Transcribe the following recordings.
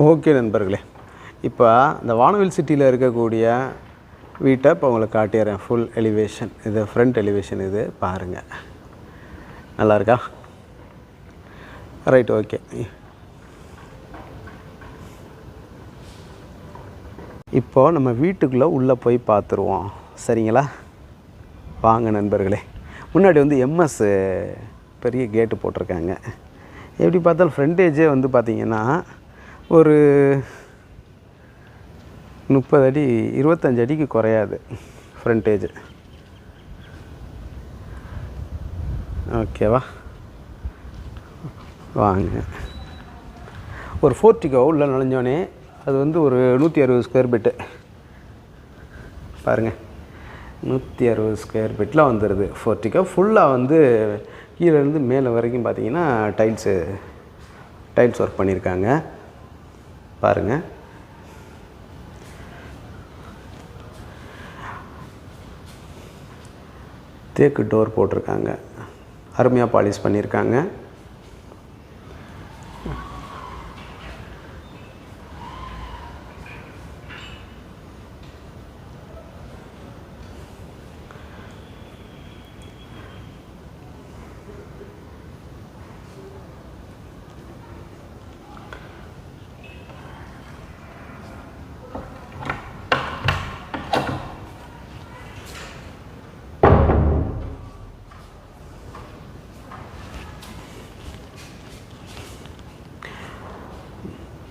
Okay நண்பர்களே இப்போ இந்த வானவில் சிட்டியில் இருக்கக்கூடிய வீட்டை இப்போ உங்களுக்கு காட்டிடுறேன் ஃபுல் எலிவேஷன் இது ஃப்ரண்ட் எலிவேஷன் இது பாருங்கள் நல்லா இருக்கா ரைட் ஓகே இப்போது நம்ம வீட்டுக்குள்ளே உள்ளே போய் பார்த்துருவோம். சரிங்களா? வாங்க நண்பர்களே முன்னாடி வந்து எம்எஸ் பெரிய கேட்டு போட்டிருக்காங்க. எப்படி பார்த்தாலும் ஃப்ரண்டேஜே வந்து பார்த்திங்கன்னா ஒரு முப்பது அடி இருபத்தஞ்சு அடிக்கு குறையாது ஃப்ரண்டேஜ் ஓகேவா வாங்க. ஒரு ஃபோர்ட்டிகோ உள்ளே நுழைஞ்சோடனே அது வந்து ஒரு நூற்றி அறுபது ஸ்கொயர் பிட்டு பாருங்கள் நூற்றி அறுபது ஸ்கொயர் பிட்டில் வந்துடுது ஃபோர்ட்டிகோ ஃபுல்லாக வந்து கீழேருந்து மேலே வரைக்கும் பார்த்தீங்கன்னா டைல்ஸு டைல்ஸ் ஒர்க் பண்ணியிருக்காங்க பாருங்கள் தேக்கு டோர் போட்டிருக்காங்க. அருமையாக பாலிஷ் பண்ணியிருக்காங்க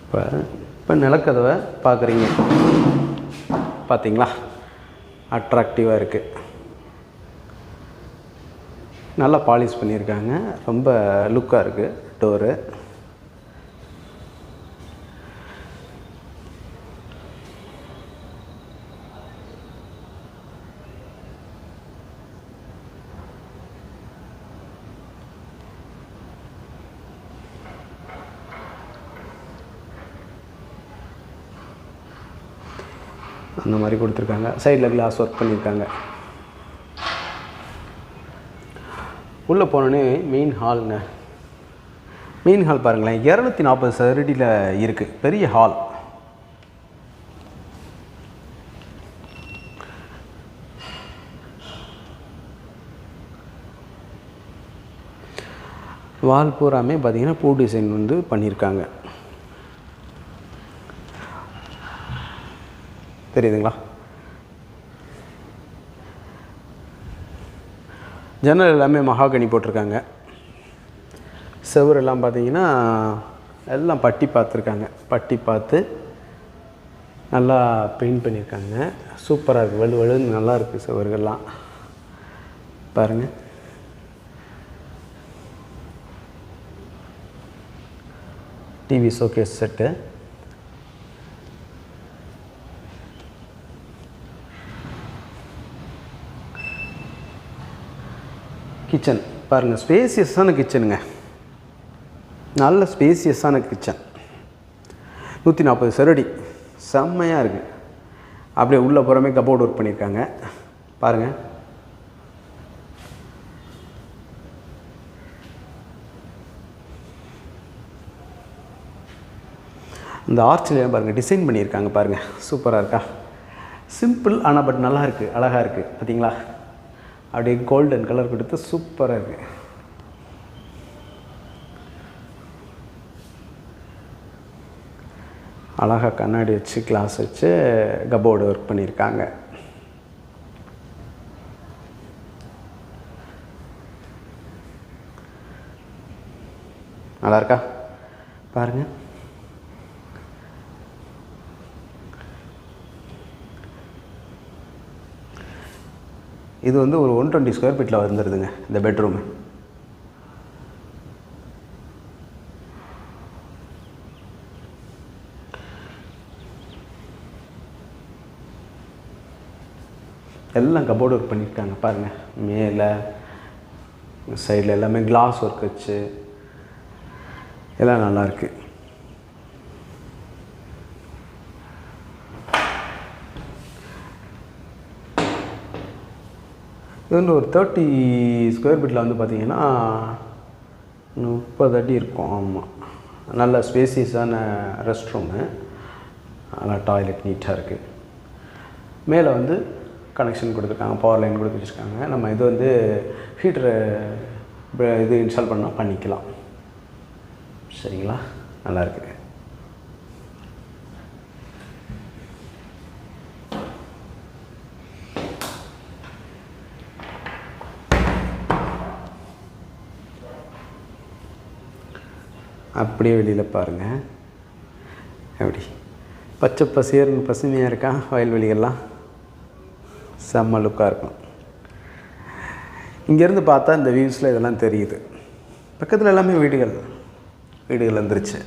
இப்போ இப்போ நிலக்கதவை பார்க்குறீங்க. பார்த்தீங்களா? அட்ராக்டிவாக இருக்குது நல்லா பாலிஷ் பண்ணியிருக்காங்க. ரொம்ப லுக்காக இருக்குது டோரு மாதிரி கொடுத்துருக்காங்க. சைடில் கிளாஸ் ஒர்க் பண்ணியிருக்காங்க. உள்ளே போனோன்னே மெயின் ஹாலுங்க மெயின் ஹால் பாருங்களேன். இரநூத்தி நாற்பது சதுரடியில் இருக்குது பெரிய ஹால் வால் பூராமே பார்த்தீங்கன்னா பூ டிசைன் வந்து பண்ணியிருக்காங்க. தெரியுதுங்களா? ஜன்னல் எல்லாமே மகாகனி போட்டிருக்காங்க. செவுரெல்லாம் பார்த்தீங்கன்னா எல்லாம் பட்டி பார்த்துருக்காங்க. பட்டி பார்த்து நல்லா பெயிண்ட் பண்ணியிருக்காங்க. சூப்பராக இருக்குது வலு வலுன்னு நல்லா இருக்குது செவர்கள்லாம். பாருங்கள் டிவி ஷோகேஸ் செட்டு கிச்சன் பாருங்கள் ஸ்பேசியஸான கிச்சனுங்க நல்ல ஸ்பேசியஸான கிச்சன் நூற்றி நாற்பது சரடி. செம்மையாக இருக்குது அப்படியே உள்ளே புறமே கபோர்டு ஒர்க் பண்ணியிருக்காங்க. பாருங்கள் இந்த ஆர்ச்சில் பாருங்கள் டிசைன் பண்ணியிருக்காங்க பாருங்கள் சூப்பராக இருக்கா? சிம்பிள் ஆனால் பட் நல்லா இருக்குது அழகாக இருக்குது பார்த்தீங்களா அப்படியே கோல்டன் கலர் கொடுத்து சூப்பராக இருக்குது அழகாக கண்ணாடி வச்சு கிளாஸ் வச்சு கபோர்டு ஒர்க் பண்ணியிருக்காங்க. நல்லா இருக்கா? பாருங்கள் இது வந்து ஒரு ஒன் டுவெண்ட்டி ஸ்கொயர் ஃபீட்டில் வந்துடுதுங்க இந்த பெட்ரூமு எல்லாம் கபோர்டு ஒர்க் பண்ணியிருக்காங்க பாருங்கள் மேலே சைடில் எல்லாமே கிளாஸ் ஒர்க் வச்சு எல்லாம் நல்லாயிருக்கு இது வந்து ஒரு தேர்ட்டி ஸ்கொயர் ஃபீட்டில் வந்து பார்த்தீங்கன்னா முப்பது அடி இருக்கும். ஆமாம் நல்ல ஸ்பேசியஸான ரெஸ்ட் ரூமு நல்லா டாய்லெட் நீட்டாக இருக்குது மேலே வந்து கனெக்ஷன் கொடுத்துருக்காங்க பவர் லைன் கொடுத்து வச்சுருக்காங்க. நம்ம இது வந்து ஹீட்ரு இது இன்ஸ்டால் பண்ணால் பண்ணிக்கலாம். சரிங்களா? நல்லாயிருக்கு இருக்கு அப்படியே வெளியில் பாருங்கள் எப்படி? பச்சை பசேர்னு பசுமையாக இருக்கா? வயல்வெளிகள்லாம்? செம்ம லுக்காக இருக்கும். இங்கேருந்து பார்த்தா இந்த வியூஸில் இதெல்லாம் தெரியுது. பக்கத்தில் எல்லாமே வீடுகள். வீடுகள் வந்துருச்சு.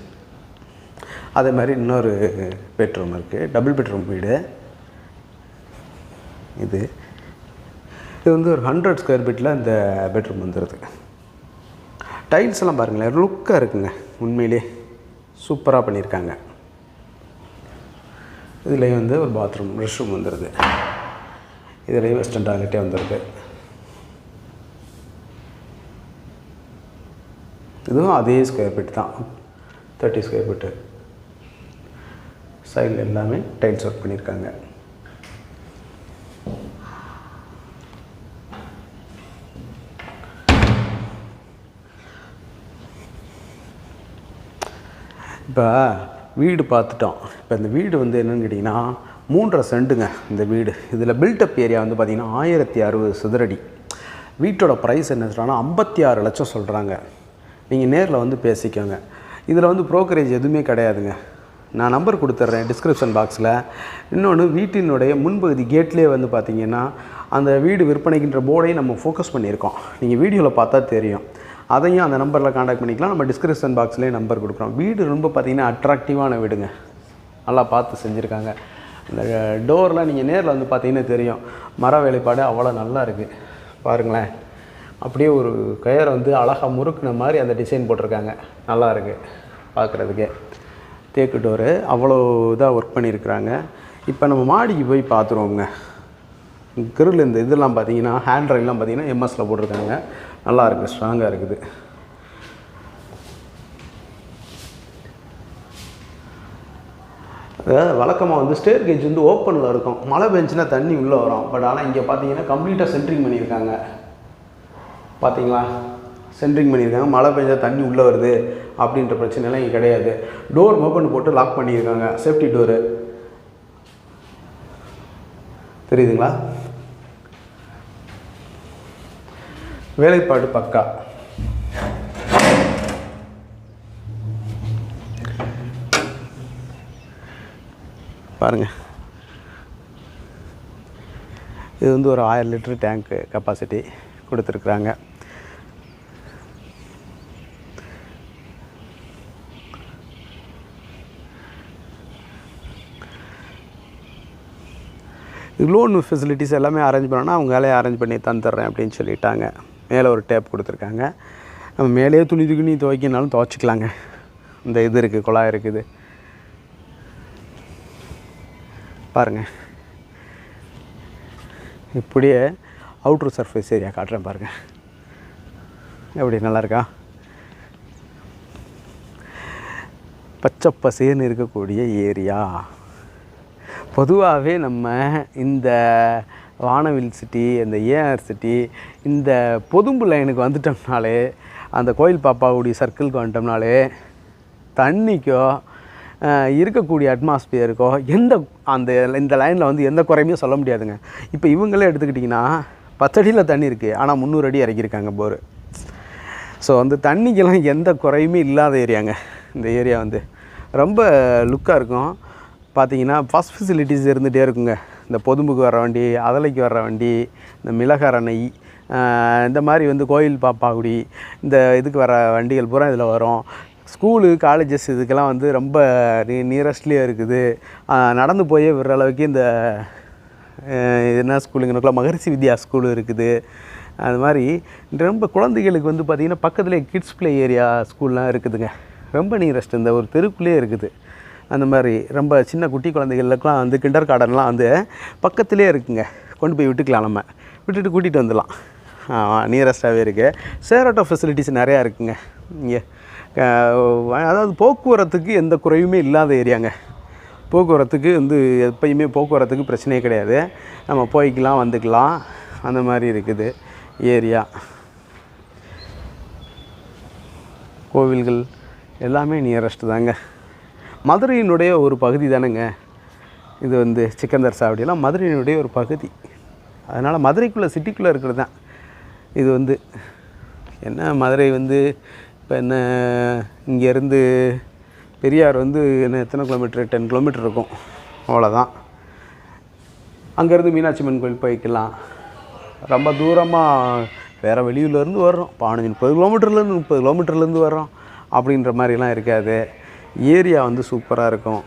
அதே மாதிரி இன்னொரு பெட்ரூம் இருக்குது டபுள் பெட்ரூம் வீடு. இது. இது வந்து ஒரு ஹண்ட்ரட் ஸ்கொயர் ஃபீட்டில் இந்த பெட்ரூம் வந்துடுது டைல்ஸ் எல்லாம் பாருங்களேன். லுக்காக இருக்குங்க. உண்மையிலே சூப்பராக பண்ணியிருக்காங்க. இதுலேயும் வந்து ஒரு பாத்ரூம் ரெஸ்ட் ரூம் வந்துடுது இதுலேயும் வெஸ்டர்ன் டாய்லெட்டே வந்துடுது இதுவும் அதே ஸ்கொயர் ஃபீட் தான். தேர்ட்டி ஸ்கொயர் ஃபீட்டு சைடில் எல்லாமே டைல்ஸ் ஒர்க் பண்ணியிருக்காங்க. இப்போ வீடு பார்த்துட்டோம். இப்போ இந்த வீடு வந்து என்னென்னு கேட்டிங்கன்னா மூன்றரை செண்டுங்க இந்த வீடு. இதில் பில்டப் ஏரியா வந்து பார்த்திங்கன்னா ஆயிரத்தி அறுபது சதுரடி வீட்டோட ப்ரைஸ் என்ன சொல்கிறாங்கன்னா ஐம்பத்தி ஆறு லட்சம் சொல்கிறாங்க நீங்கள் நேரில் வந்து பேசிக்கோங்க. இதில் வந்து ப்ரோக்கரேஜ் எதுவுமே கிடையாதுங்க. நான் நம்பர் கொடுத்துட்றேன் டிஸ்கிரிப்ஷன் பாக்ஸில் இன்னொன்று வீட்டினுடைய முன்பகுதி கேட்லேயே வந்து பார்த்திங்கன்னா அந்த வீடு விற்பனைக்கின்ற போர்டையும் நம்ம ஃபோக்கஸ் பண்ணியிருக்கோம். நீங்கள் வீடியோவில் பார்த்தா தெரியும். அதையும் அந்த நம்பரில் காண்டாக்ட் பண்ணிக்கலாம். நம்ம டிஸ்கிரிப்ஷன் பாக்ஸ்லேயே நம்பர் கொடுக்குறோம். வீடு ரொம்ப பார்த்தீங்கன்னா அட்ராக்டிவான வீடுங்க. நல்லா பார்த்து செஞ்சுருக்காங்க. இந்த டோர்லாம் நீங்கள் நேரில் வந்து பார்த்தீங்கன்னா தெரியும். மர வேலைப்பாடு அவ்வளோ நல்லா இருக்குது பாருங்களேன். அப்படியே ஒரு கயரை வந்து அழகாக முறுக்குன மாதிரி அந்த டிசைன் போட்டிருக்காங்க. நல்லா இருக்குது பார்க்குறதுக்கே. தேக்கு டோரு அவ்வளோ இதாக ஒர்க் பண்ணியிருக்கிறாங்க. இப்போ நம்ம மாடிக்கு போய் பார்த்துருவோங்க கிரில் இந்த இதெல்லாம் பார்த்தீங்கன்னா ஹேண்ட் ரைல்லாம் பார்த்தீங்கன்னா எம்எஸ்சில் போட்டிருக்காங்க. நல்லா இருக்குது. ஸ்ட்ராங்காக இருக்குது வழக்கமாக வந்து ஸ்டேர் கேஜ் வந்து ஓப்பனில் இருக்கும். மழை பெஞ்சுனா தண்ணி உள்ளே வரும். பட் ஆனால் இங்கே பார்த்தீங்கன்னா கம்ப்ளீட்டாக சென்ட்ரிங் பண்ணியிருக்காங்க. பார்த்தீங்களா சென்ட்ரிங் பண்ணியிருக்காங்க. மழை பெஞ்சால் தண்ணி உள்ளே வருது அப்படின்ற பிரச்சனைலாம் இங்கே கிடையாது. டோர் ஓப்பன் போட்டு லாக் பண்ணியிருக்காங்க. சேஃப்டி டோரு தெரியுதுங்களா? வேலைப்பாடு பக்கா. பாருங்க. இது வந்து ஒரு ஆயிரம் லிட்டர் டேங்க்கு கெப்பாசிட்டி கொடுத்துருக்குறாங்க. லோன் ஃபெசிலிட்டிஸ் எல்லாமே அரேஞ்ச் பண்ணோன்னா அவங்க வேலையை அரேஞ்ச் பண்ணி தந்துடுறேன் அப்படின்னு சொல்லிட்டாங்க. மேலே ஒரு டேப் கொடுத்துருக்காங்க. நம்ம மேலேயே துணி துணி துவைக்கினாலும் துவைச்சிக்கலாங்க. இந்த இது இருக்குது குழாய் இருக்குது. பாருங்கள் இப்படியே அவுட்ரு சர்ஃபேஸ் ஏரியா காட்டுறேன் பாருங்கள் எப்படி நல்லா இருக்கா? பச்சை பசேன்னு இருக்கக்கூடிய ஏரியா பொதுவாகவே நம்ம இந்த வானவில் சிட்டி இந்த ஏஆர் சிட்டி இந்த பொதும்பு லைனுக்கு வந்துட்டோம்னாலே அந்த கோயில் பாப்பாவுடைய சர்க்கிளுக்கு வந்துட்டோம்னாலே தண்ணிக்கோ இருக்கக்கூடிய அட்மாஸ்பியருக்கோ எந்த அந்த இந்த லைனில் வந்து எந்த குறையுமே சொல்ல முடியாதுங்க. இப்போ இவங்களே எடுத்துக்கிட்டிங்கன்னா பத்தடியில் தண்ணி இருக்குது ஆனால் முந்நூறு அடி இறக்கியிருக்காங்க போர். ஸோ வந்து தண்ணிக்கெல்லாம் எந்த குறையுமே இல்லாத ஏரியாங்க இந்த ஏரியா வந்து ரொம்ப லுக்காக இருக்கும். பார்த்தீங்கன்னா பஸ் ஃபெசிலிட்டிஸ் இருந்துகிட்டே இருக்குங்க. இந்த பொதும்புக்கு வர வண்டி அதலைக்கு வர்ற வண்டி இந்த மிளகரணை இந்த மாதிரி வந்து கோயில் பாப்பாக்குடி இந்த இதுக்கு வர வண்டிகள் பூரா இதில் வரும். ஸ்கூலு காலேஜஸ் இதுக்கெல்லாம் வந்து ரொம்ப நீ நியரஸ்ட்லேயே இருக்குது. நடந்து போயே விடுற அளவுக்கு இந்த என்ன ஸ்கூலுங்கனுக்குள்ள மகரிஷி வித்யா ஸ்கூலு இருக்குது. அது மாதிரி ரொம்ப குழந்தைகளுக்கு வந்து பார்த்திங்கன்னா பக்கத்துலேயே கிட்ஸ் ப்ளே ஏரியா ஸ்கூல்லாம் இருக்குதுங்க. ரொம்ப நியரஸ்ட் இந்த ஒரு தெருக்குள்ளேயே இருக்குது. அந்த மாதிரி ரொம்ப சின்ன குட்டி குழந்தைகளுக்கெல்லாம் வந்து கிண்டர் கார்டன்லாம் வந்து பக்கத்துலேயே இருக்குங்க. கொண்டு போய் விட்டுக்கலாம் நம்ம. விட்டுட்டு கூட்டிகிட்டு வந்துடலாம். நியரஸ்ட்டாகவே இருக்குது சேர் ஆட்டோ ஃபெசிலிட்டிஸ் நிறையா இருக்குங்க. இங்கே அதாவது போக்குவரத்துக்கு எந்த குறையுமே இல்லாத ஏரியாங்க. போக்குவரத்துக்கு வந்து எப்பயுமே போக்குவரத்துக்கு பிரச்சனையே கிடையாது. நம்ம போய்க்கலாம் வந்துக்கலாம். அந்த மாதிரி இருக்குது ஏரியா. கோவில்கள் எல்லாமே நியரஸ்ட் தாங்க. மதுரையினுடைய ஒரு பகுதி தானேங்க. இது வந்து சிக்கந்தர் சாவடியெல்லாம் மதுரையினுடைய ஒரு பகுதி. அதனால் மதுரைக்குள்ளே சிட்டிக்குள்ளே இருக்கிறது தான். இது வந்து என்ன மதுரை வந்து இப்போ என்ன இங்கேருந்து பெரியார் வந்து என்ன எத்தனை கிலோமீட்டர் டென் கிலோமீட்டர் இருக்கும். அவ்வளோதான் அங்கேருந்து மீனாட்சி அம்மன் கோயில் போய்க்கலாம். ரொம்ப தூரமாக வேறு வெளியூர்லேருந்து வர்றோம். பதினஞ்சு முப்பது கிலோமீட்டர்லேருந்து முப்பது கிலோமீட்டர்லேருந்து வர்றோம். அப்படின்ற மாதிரிலாம் இருக்காது. ஏரியா வந்து சூப்பராக இருக்கும்.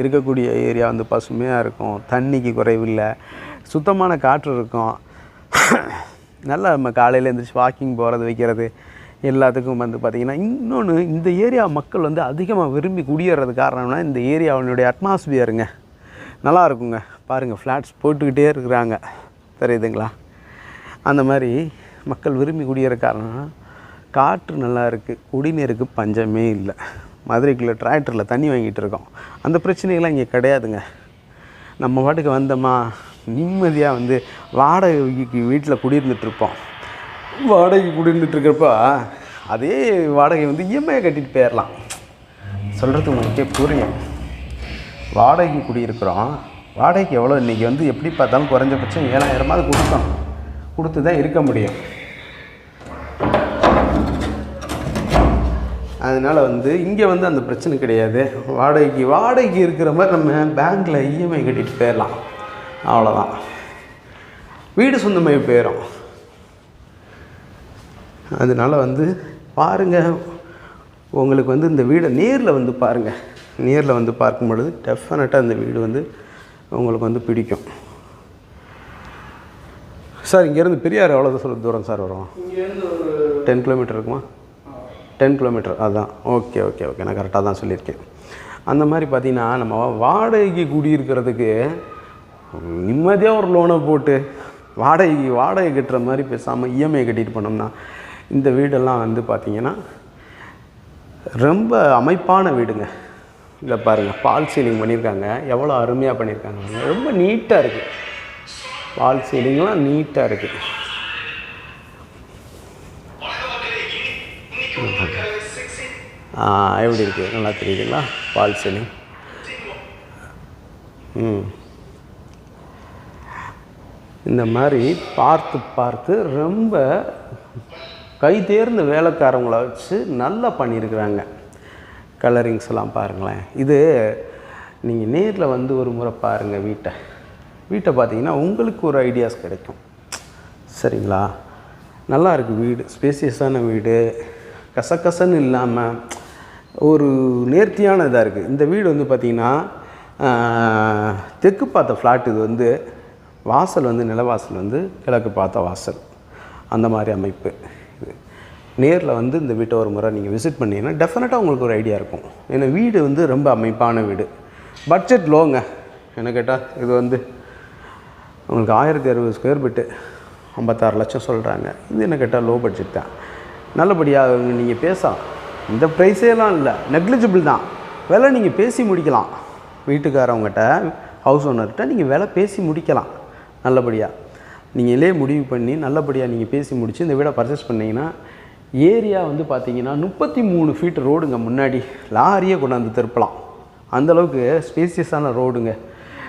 இருக்கக்கூடிய ஏரியா வந்து பசுமையாக இருக்கும். தண்ணிக்கு குறைவில்லை. சுத்தமான காற்று இருக்கும். நல்லா நம்ம காலையில் எழுந்திரிச்சு வாக்கிங் போகிறது வைக்கிறது எல்லாத்துக்கும் வந்து பார்த்திங்கன்னா இன்னொன்று இந்த ஏரியா மக்கள் வந்து அதிகமாக விரும்பி குடியேறது காரணம்னா இந்த ஏரியாவினுடைய அட்மாஸ்பியருங்க நல்லா இருக்குங்க. பாருங்கள் ஃப்ளாட்ஸ் போட்டுக்கிட்டே இருக்கிறாங்க. தெரியுதுங்களா? அந்த மாதிரி மக்கள் விரும்பி குடியேற காரணம்னா காற்று நல்லா இருக்குது குடிநீருக்கு பஞ்சமே இல்லை. மதுரைக்குள்ளே டிராக்டரில் தண்ணி வாங்கிட்டு இருக்கோம். அந்த பிரச்சனைகள்லாம் இங்கே கிடையாதுங்க. நம்ம பாட்டுக்கு வந்தோமா நிம்மதியாக வந்து வாடகைக்கு வீட்டில் குடியிருந்துட்டுருப்போம் வாடகை குடியிருந்துட்டு இருக்கிறப்ப அதே வாடகை வந்து இஎம்ஐ கட்டிட்டு போயிடலாம் சொல்கிறது உங்களுக்கே புரியும். வாடகைக்கு குடியிருக்கிறோம். வாடகைக்கு எவ்வளோ இன்றைக்கி வந்து எப்படி பார்த்தாலும் குறைஞ்சபட்சம் ஏழாயிரமாவது கொடுக்கணும். கொடுத்து தான் இருக்க முடியும். அதனால் வந்து இங்கே வந்து அந்த பிரச்சனை கிடையாது. வாடகைக்கு வாடகைக்கு இருக்கிற மாதிரி நம்ம பேங்க்கில் இஎம்ஐ கட்டிட்டு போயிடலாம் அவ்வளோதான் வீடு சொந்தமாகி போயிடும் அதனால் வந்து பாருங்கள் உங்களுக்கு வந்து இந்த வீடை நேரில் வந்து பாருங்கள் நேரில் வந்து பார்க்கும் பொழுது டெஃபினட்டாக இந்த வீடு வந்து உங்களுக்கு வந்து பிடிக்கும். சார் இங்கேருந்து பெரியார் எவ்வளோ சொல்ல தூரம் சார் வரும்? டென் கிலோமீட்டர் இருக்குமா? டென் கிலோமீட்டர் அதுதான் ஓகே ஓகே ஓகே நான் கரெக்டாக தான் சொல்லியிருக்கேன். அந்த மாதிரி பார்த்தீங்கன்னா நம்ம வாடகைக்கு குடியிருக்கிறதுக்கு நிம்மதியாக ஒரு லோனை போட்டு வாடகை வாடகை கட்டுற மாதிரி பேசாமல் இஎம்ஐ கட்டிட்டு போனோம்னா இந்த வீடெல்லாம் வந்து பார்த்திங்கன்னா ரொம்ப அமைப்பான வீடுங்க. இதை பாருங்கள் பால் சீலிங் பண்ணியிருக்காங்க. எவ்வளோ அருமையாக பண்ணியிருக்காங்க. ரொம்ப நீட்டாக இருக்குது பால் சீலிங்லாம் நீட்டாக இருக்குது எப்படி இருக்குது நல்லா தெரியுதுங்களா? பால் சீலிங் ம். இந்த மாதிரி பார்த்து பார்த்து ரொம்ப கை தேர்ந்த வேலைக்காரங்கள வச்சு நல்லா பண்ணியிருக்கிறாங்க. கலரிங்ஸ் எல்லாம் பாருங்களேன். இது நீங்கள் நேரில் வந்து ஒரு முறை பாருங்கள் வீட்டை. வீட்டை பார்த்தீங்கன்னா உங்களுக்கு ஒரு ஐடியாஸ் கிடைக்கும். சரிங்களா? நல்லா இருக்குது வீடு. ஸ்பேசியஸான வீடு. கசகசன்னு இல்லாமல் ஒரு நேர்த்தியான இதாக இருக்குது. இந்த வீடு வந்து பார்த்திங்கன்னா தெற்கு பார்த்த ஃப்ளாட் இது வந்து வாசல் வந்து நிலவாசல் வந்து கிழக்கு பார்த்த வாசல். அந்த மாதிரி அமைப்பு இது. நேரில் வந்து இந்த வீட்டை ஒரு முறை நீங்கள் விசிட் பண்ணிங்கன்னா டெஃபினட்டாக உங்களுக்கு ஒரு ஐடியா இருக்கும். ஏன்னா வீடு வந்து ரொம்ப அமைப்பான வீடு. பட்ஜெட் லோங்க என்ன கேட்டால் இது வந்து உங்களுக்கு ஆயிரத்தி அறுபது ஸ்கொயர் ஃபீட்டு ஐம்பத்தாறு லட்சம் சொல்கிறாங்க இது என்ன கேட்டால் லோ பட்ஜெட் தான். நல்லபடியாக நீங்கள் பேசலாம். இந்த ப்ரைஸேலாம் இல்லை. நெக்லிஜிபிள் தான். விலை நீங்கள் பேசி முடிக்கலாம். வீட்டுக்காரவங்ககிட்ட ஹவுஸ் ஓனர்கிட்ட நீங்கள் விலை பேசி முடிக்கலாம். நல்லபடியாக நீங்களே முடிவு பண்ணி நல்லபடியாக நீங்கள் பேசி முடித்து இந்த வீடை பர்ச்சேஸ் பண்ணீங்கன்னா ஏரியா வந்து பார்த்தீங்கன்னா முப்பத்தி மூணு ஃபீட் ரோடுங்க முன்னாடி லாரியே கொண்டாந்து திருப்பலாம். அந்தளவுக்கு ஸ்பேசியஸான ரோடுங்க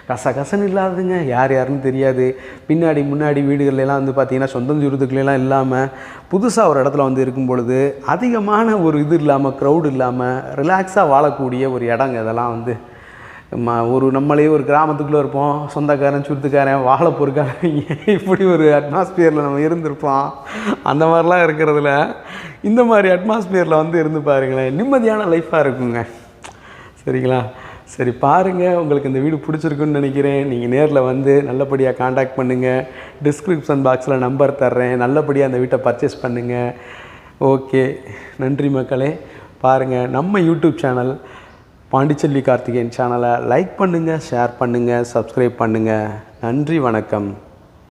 கசகசன்னு இல்லாததுங்க யார் யாருன்னு தெரியாது. பின்னாடி முன்னாடி வீடுகள்லாம் வந்து பார்த்தீங்கன்னா சொந்தம் சுருத்துக்குலாம் இல்லாமல் புதுசாக ஒரு இடத்துல வந்து இருக்கும் பொழுது அதிகமான ஒரு இது இல்லாமல் க்ரௌடு இல்லாமல் ரிலாக்ஸாக வாழக்கூடிய ஒரு இடங்க இதெல்லாம் வந்து ம ஒரு நம்மளே ஒரு கிராமத்துக்குள்ளே இருப்போம். சொந்தக்காரன் சுருத்துக்காரன் வாழை பொறுக்காரன் இப்படி ஒரு அட்மாஸ்பியரில் நம்ம இருந்திருப்போம்? அந்த மாதிரிலாம் இருக்கிறதுல இந்த மாதிரி அட்மாஸ்பியரில் வந்து இருந்து பாருங்களேன். நிம்மதியான லைஃப்பாக இருக்குங்க. சரிங்களா? சரி பாருங்கள் உங்களுக்கு இந்த வீடு பிடிச்சிருக்குன்னு நினைக்கிறேன். நீங்கள் நேரில் வந்து நல்லபடியாக காண்டாக்ட் பண்ணுங்கள் டிஸ்கிரிப்ஷன் பாக்ஸில் நம்பர் தர்றேன். நல்லபடியாக அந்த வீட்டை பர்ச்சேஸ் பண்ணுங்கள் ஓகே நன்றி மக்களே. பாருங்கள் நம்ம யூடியூப் சேனல் பாண்டிச்செல்வி கார்த்திகேயன் சேனலை லைக் பண்ணுங்கள் ஷேர் பண்ணுங்கள் சப்ஸ்கிரைப் பண்ணுங்கள் நன்றி வணக்கம்.